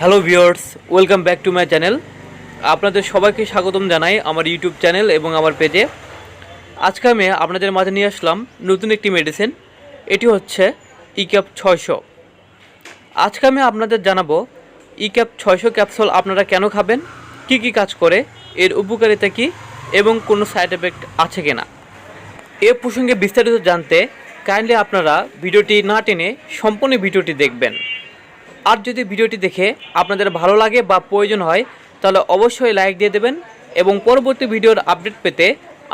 Hello viewers, welcome back to my channel. আপনাদের সবাইকে স্বাগতম জানাই আমার ইউটিউব চ্যানেল এবং আমার পেজে। আজকে আমি আপনাদের মাঝে নিয়ে আসলাম নতুন একটি মেডিসিন এটি হচ্ছে ইক্যাপ ছয়শো। আজকে আমি আপনাদের জানাব ইক্যাপ ছয়শো ক্যাপসুল আপনারা কেন খাবেন, কি কি কাজ করে, এর উপকারিতা কী, এবং কোনো সাইড এফেক্ট আছে কিনা। এ প্রসঙ্গে বিস্তারিত জানতে কাইন্ডলি আপনারা ভিডিওটি না টেনে সম্পূর্ণ ভিডিওটি দেখবেন। আর যদি ভিডিওটি দেখে আপনাদের ভালো লাগে বা প্রয়োজন হয়, তাহলে অবশ্যই লাইক দিয়ে দেবেন এবং পরবর্তী ভিডিওর আপডেট পেতে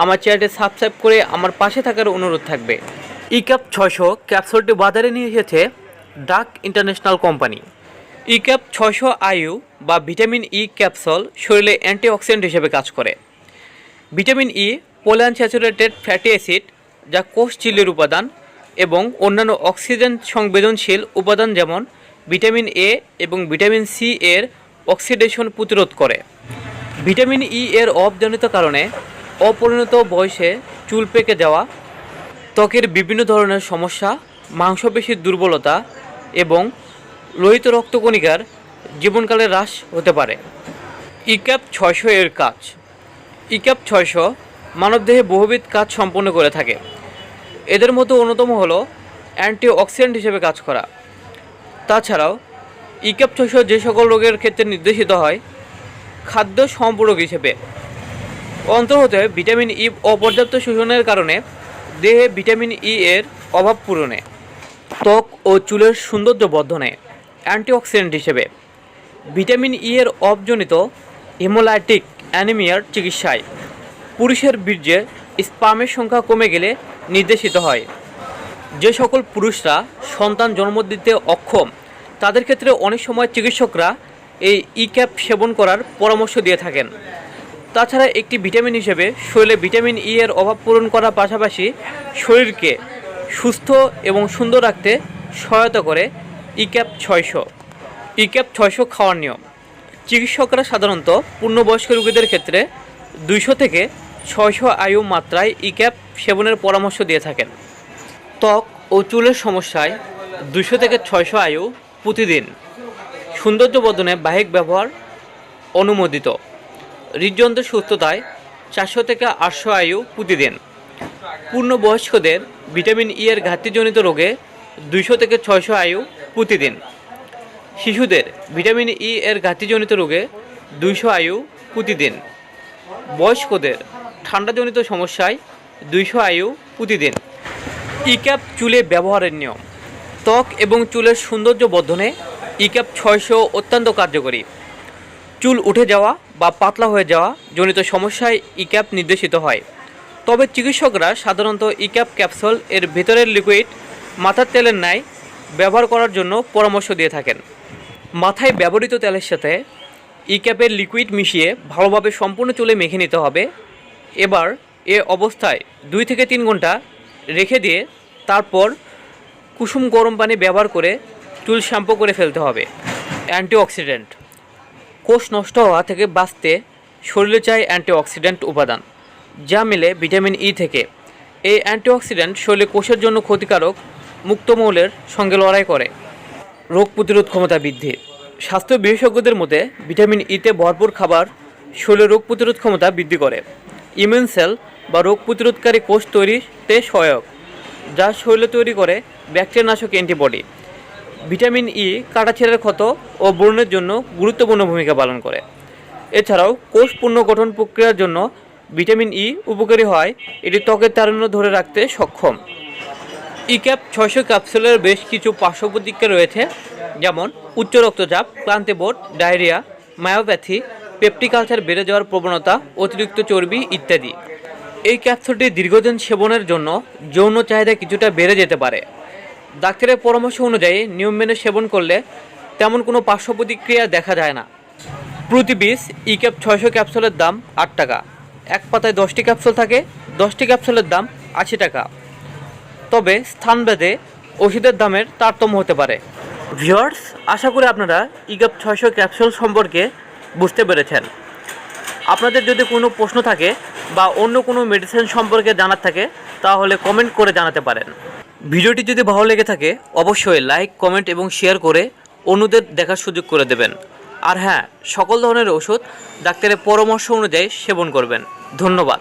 আমার চ্যানেলটি সাবস্ক্রাইব করে আমার পাশে থাকার অনুরোধ থাকবে। ইক্যাপ ছয়শো ক্যাপসুলটি বাজারে নিয়ে এসেছে ডাক ইন্টারন্যাশনাল কোম্পানি ইক্যাপ ছয়শো আইইউ বা ভিটামিন ই ক্যাপসুল শরীরে অ্যান্টিঅক্সিডেন্ট হিসেবে কাজ করে। Vitamin E polyunsaturated fatty acid যা কোষ চিল্লির উপাদান এবং অন্যান্য অক্সিজেন সংবেদনশীল উপাদান যেমন ভিটামিন এ এবং ভিটামিন সি এর অক্সিডেশন প্রতিরোধ করে। ভিটামিন ই এর অবজনিত কারণে অপরিণত বয়সে চুল পেকে যাওয়া, ত্বকের বিভিন্ন ধরনের সমস্যা, মাংসপেশির দুর্বলতা এবং লোহিত রক্তকণিকার জীবনকালে হ্রাস হতে পারে। ইক্যাপ ছয়শো এর কাজ। ইক্যাপ ছয়শো মানবদেহে বহুবিধ কাজ সম্পন্ন করে থাকে। এদের মধ্যে অন্যতম হলো অ্যান্টিঅক্সিডেন্ট হিসেবে কাজ করা। তাছাড়াও ইক্যাপ ছয়শো যে সকল রোগের ক্ষেত্রে নির্দেশিত হয়, খাদ্য সম্পূরক হিসেবে। অন্তর্গত ভিটামিন ই অপর্যাপ্ত শোষণের কারণে দেহে ভিটামিন ই এর অভাব পূরণে। ত্বক ও চুলের সৌন্দর্য বর্ধনে। অ্যান্টিঅক্সিডেন্ট হিসেবে। ভিটামিন ই এর অবজনিত হিমোলাইটিক অ্যানিমিয়ার চিকিৎসায় পুরুষের বীর্যে স্পামের সংখ্যা কমে গেলে নির্দেশিত হয়। যে সকল পুরুষরা সন্তান জন্ম দিতে অক্ষম, তাদের ক্ষেত্রে অনেক সময় চিকিৎসকরা এই ই ক্যাপ সেবন করার পরামর্শ দিয়ে থাকেন। তাছাড়া একটি ভিটামিন হিসেবে শরীরে ভিটামিন ই এর অভাব পূরণ করার পাশাপাশি শরীরকে সুস্থ এবং সুন্দর রাখতে সহায়তা করে ই ক্যাপ ছয়শো। ই ক্যাপ ছয়শো খাওয়ার নিয়ম। চিকিৎসকরা সাধারণত পূর্ণবয়স্ক রোগীদের ক্ষেত্রে দুইশো থেকে ছয়শো আয়ু মাত্রায় ই ক্যাপ সেবনের পরামর্শ দিয়ে থাকেন। ত্বক ও চুলের সমস্যায় দুশো থেকে ছয়শো আয়ু প্রতিদিন। সৌন্দর্য বর্ধনে বাহিক ব্যবহার অনুমোদিত। হৃদযন্ত্রের সুস্থতায় চারশো থেকে আটশো আয়ু প্রতিদিন। পূর্ণবয়স্কদের ভিটামিন ই এর ঘাটতিজনিত রোগে দুইশো থেকে ছয়শো আয়ু প্রতিদিন। শিশুদের ভিটামিন ই এর ঘাটতিজনিত রোগে দুইশো আয়ু প্রতিদিন। বয়স্কদের ঠান্ডাজনিত সমস্যায় দুইশো আয়ু প্রতিদিন। ইক্যাপ চুলে ব্যবহারের নিয়ম। ত্বক এবং চুলের সৌন্দর্য বর্ধনে ইক্যাপ ছয়শো অত্যন্ত কার্যকরী। চুল উঠে যাওয়া বা পাতলা হয়ে যাওয়া জনিত সমস্যায় ইক্যাপ নির্দেশিত হয়। তবে চিকিৎসকরা সাধারণত ইক্যাপ ক্যাপসুল এর ভেতরের লিকুইড মাথার তেলের ন্যায় ব্যবহার করার জন্য পরামর্শ দিয়ে থাকেন। মাথায় ব্যবহৃত তেলের সাথে ইক্যাপের লিকুইড মিশিয়ে ভালোভাবে সম্পূর্ণ চুলে মেখে নিতে হবে। এবার এ অবস্থায় দুই থেকে তিন ঘণ্টা রেখে দিয়ে তারপর কুসুম গরম পানি ব্যবহার করে চুল শ্যাম্পু করে ফেলতে হবে। অ্যান্টিঅক্সিডেন্ট। কোষ নষ্ট হওয়া থেকে বাঁচতে শরীরে চাই অ্যান্টিঅক্সিডেন্ট উপাদান, যা মিলে ভিটামিন ই থেকে। এই অ্যান্টিঅক্সিডেন্ট শরীরে কোষের জন্য ক্ষতিকারক মুক্তমৌলের সঙ্গে লড়াই করে। রোগ প্রতিরোধ ক্ষমতা বৃদ্ধি। স্বাস্থ্য বিশেষজ্ঞদের মধ্যে ভিটামিন ইতে ভরপুর খাবার শরীরের রোগ প্রতিরোধ ক্ষমতা বৃদ্ধি করে। ইমিউন সেল বা রোগ প্রতিরোধকারী কোষ তৈরিতে সহায়ক, যা শরীরে তৈরি করে ব্যাকটেরিয়ানাশক অ্যান্টিবডি। ভিটামিন ই, কাটাছেড়ার ক্ষত ও ব্রণের জন্য গুরুত্বপূর্ণ ভূমিকা পালন করে। এছাড়াও, কোষ পুনর্গঠন প্রক্রিয়ার জন্য ভিটামিন ই উপকারী হয়, এটি ত্বকের তারুণ্য ধরে রাখতে সক্ষম। ইক্যাপ ছয়শো ক্যাপসুলের বেশ কিছু পার্শ্ব প্রতিক্রিয়া রয়েছে, যেমন উচ্চ রক্তচাপ ক্লান্তিবোধ ডায়রিয়া, মায়োপ্যাথি, পেপটিকালচার বেড়ে যাওয়ার প্রবণতা, অতিরিক্ত চর্বি ইত্যাদি। এই ক্যাপসুলটি দীর্ঘদিন সেবনের জন্য যৌন চাহিদা কিছুটা বেড়ে যেতে পারে। ডাক্তারের পরামর্শ অনুযায়ী নিয়ম মেনে সেবন করলে তেমন কোনো পার্শ্ব প্রতিক্রিয়া দেখা যায় না। প্রতি পিস ই ক্যাপ ছয়শো ক্যাপসুলের দাম আট টাকা। এক পাতায় দশটি ক্যাপসুল থাকে, দশটি ক্যাপসুলের দাম আশি টাকা। তবে স্থানভেদে ওষুধের দামের তারতম্য হতে পারে। ভিওর্স আশা করি আপনারা ইগাপ ছয়শো ক্যাপসুল সম্পর্কে বুঝতে পেরেছেন। আপনাদের যদি কোনো প্রশ্ন থাকে বা অন্য কোনো মেডিসিন সম্পর্কে জানার থাকে, তাহলে কমেন্ট করে জানাতে পারেন। ভিডিওটি যদি ভালো লেগে থাকে, অবশ্যই লাইক কমেন্ট এবং শেয়ার করে অন্যদের দেখার সুযোগ করে দেবেন। আর হ্যাঁ সকল ধরনের ওষুধ ডাক্তারের পরামর্শ অনুযায়ী সেবন করবেন। ধন্যবাদ।